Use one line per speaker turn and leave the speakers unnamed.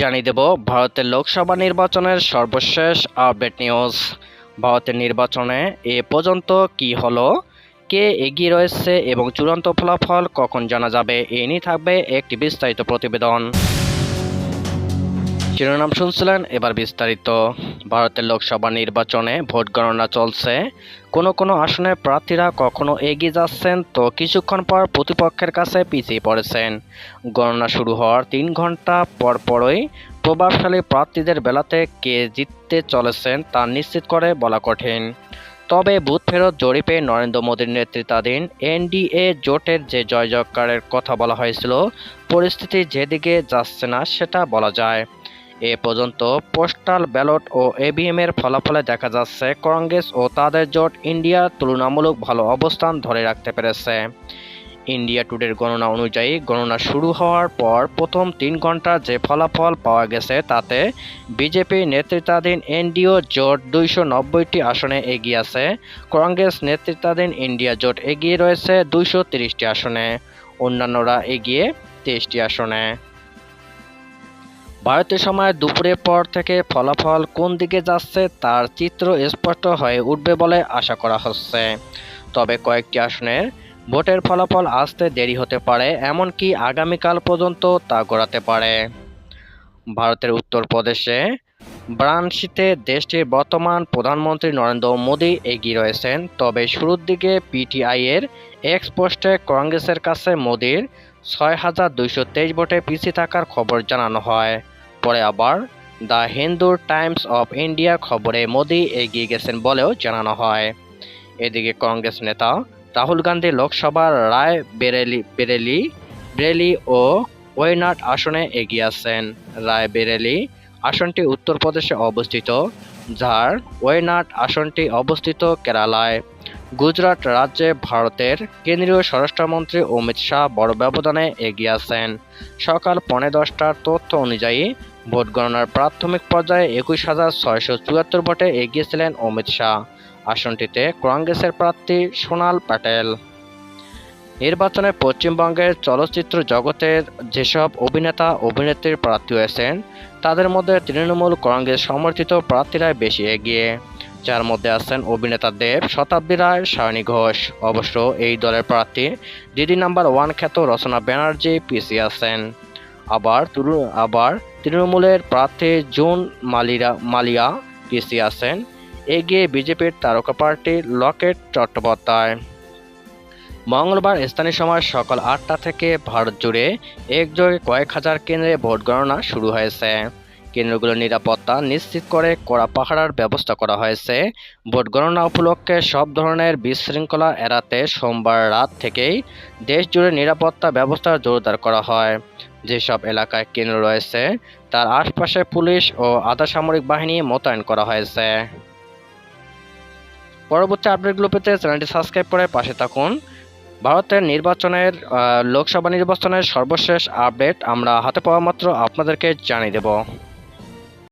জানিয়ে দেব ভারতের লোকসভা নির্বাচনের সর্বশেষ আপডেট নিউজ। ভারতের নির্বাচনে এ পর্যন্ত কি হলো, কে এগিয়ে রয়েছে এবং চূড়ান্ত ফলাফল কখন জানা যাবে, এ নিয়ে থাকবে একটি বিস্তারিত প্রতিবেদন। শিরোনাম শুনছিলেন, এবার বিস্তারিত। ভারতের লোকসভা নির্বাচনে ভোট গণনা চলছে। কোনো কোনো আসনে প্রার্থীরা কখনো এগিয়ে যাচ্ছেন তো কিছুক্ষণ পর প্রতিপক্ষের কাছে পিছিয়ে পড়েছেন। গণনা শুরু হওয়ার তিন ঘণ্টা পর পরই প্রভাবশালী প্রার্থীদের বেলাতে কে জিততে চলেছেন তা নিশ্চিত করে বলা কঠিন। তবে বুথ ফেরত জরিপে নরেন্দ্র মোদীর নেতৃত্বাধীন এনডিএ জোটের যে জয় জয়কারের কথা বলা হয়েছিল, পরিস্থিতি যেদিকে যাচ্ছে না সেটা বলা যায়। এ পর্যন্ত পোস্টাল ব্যালট ও এভিএম এর ফলাফলে দেখা যাচ্ছে কংগ্রেস ও তাদের জোট ইন্ডিয়া তুলনামূলক ভালো অবস্থান ধরে রাখতে পেরেছে। ইন্ডিয়া টুডের গণনা অনুযায়ী গণনা শুরু হওয়ার পর প্রথম তিন ঘণ্টা যে ফলাফল পাওয়া গেছে তাতে বিজেপি নেতৃত্বাধীন এনডিও জোট দুইশো নব্বইটি আসনে এগিয়ে আছে, কংগ্রেস নেতৃত্বাধীন ইন্ডিয়া জোট এগিয়ে রয়েছে দুইশো তিরিশটি আসনে, অন্যান্যরা এগিয়ে তেইশটি আসনে। ভারতীয় সময় দুপুরের পর থেকে ফলাফল কোন দিকে যাচ্ছে তার চিত্র স্পষ্ট হয়ে উঠবে বলে আশা করা হচ্ছে। তবে কয়েকটি আসনের ভোটের ফলাফল আসতে দেরি হতে পারে, এমনকি আগামীকাল পর্যন্ত তা গড়াতে পারে। ভারতের উত্তরপ্রদেশে বারাণসীতে দেশটির বর্তমান প্রধানমন্ত্রী নরেন্দ্র মোদী এগিয়ে রয়েছেন। তবে শুরুর দিকে পিটিআই এর এক্স পোস্টে কংগ্রেসের কাছে মোদীর ছয় হাজার দুইশো তেইশ ভোটে পিছিয়ে থাকার খবর জানানো হয়। পরে আবার the Hindu Times of India খবরে মোদি এগিয়ে গেছেন বলেও জানানো হয়। এদিকে কংগ্রেস নেতা রাহুল গান্ধী লোকসভার রায় বেরেলি বেরেলি বেরেলি ও ওয়েনাট আসনে এগিয়ে আছেন। রায় বেরেলি আসনটি উত্তরপ্রদেশে অবস্থিত, যার ওয়েনাট আসনটি অবস্থিত কেরালায়। গুজরাট রাজ্যে ভারতের কেন্দ্রীয় স্বরাষ্ট্রমন্ত্রী অমিত শাহ বড় ব্যবধানে এগিয়ে আছেন। সকাল পৌনে দশটার তথ্য অনুযায়ী ভোট গণনার প্রাথমিক পর্যায়ে একুশ হাজার ছয়শো চুয়াত্তর ভোটে এগিয়েছিলেন অমিত শাহ। আসনটিতে কংগ্রেসের প্রার্থী সোনাল প্যাটেল। নির্বাচনে পশ্চিমবঙ্গের চলচ্চিত্র জগতের যেসব অভিনেতা, অভিনেত্রীর প্রার্থী হয়েছেন, তাদের মধ্যে তৃণমূল কংগ্রেস সমর্থিত প্রার্থীরাই বেশি এগিয়ে। যার মধ্যে আছেন অভিনেতা দেব শতাব্দী রায়, সায়নী ঘোষ। অবশ্য এই দলের প্রার্থী দিদি নাম্বার ওয়ান খ্যাত রচনা ব্যানার্জি পিছিয়ে আছেন। আবার আবার তৃণমূলের প্রার্থী জুন মালিরা, মালিয়া পিসি আছেন। এগিয়ে বিজেপির তারকা প্রার্থী লকেট চট্টোপাধ্যায়। মঙ্গলবার স্থানীয় সময় সকাল আটটা থেকে ভারত জুড়ে একযোগে কয়েক হাজার কেন্দ্রে ভোট গণনা শুরু হয়েছে। কেন্দ্রগুলোর নিরাপত্তা নিশ্চিত করে কড়া পাহারার ব্যবস্থা করা হয়েছে। ভোট গণনা উপলক্ষে সব ধরনের বিশৃঙ্খলা এড়াতে সোমবার রাত থেকেই দেশ জুড়ে নিরাপত্তা ব্যবস্থা জোরদার করা হয়। যেসব এলাকায় কেন্দ্র রয়েছে, তার আশপাশে পুলিশ ও আধা সামরিক বাহিনী মোতায়েন করা হয়েছে। পরবর্তী আপডেটগুলো পেতে চ্যানেলটি সাবস্ক্রাইব করে পাশে থাকুন। ভারতের নির্বাচনের লোকসভা নির্বাচনের সর্বশেষ আপডেট আমরা হাতে পাওয়া মাত্র আপনাদেরকে জানিয়ে দেব।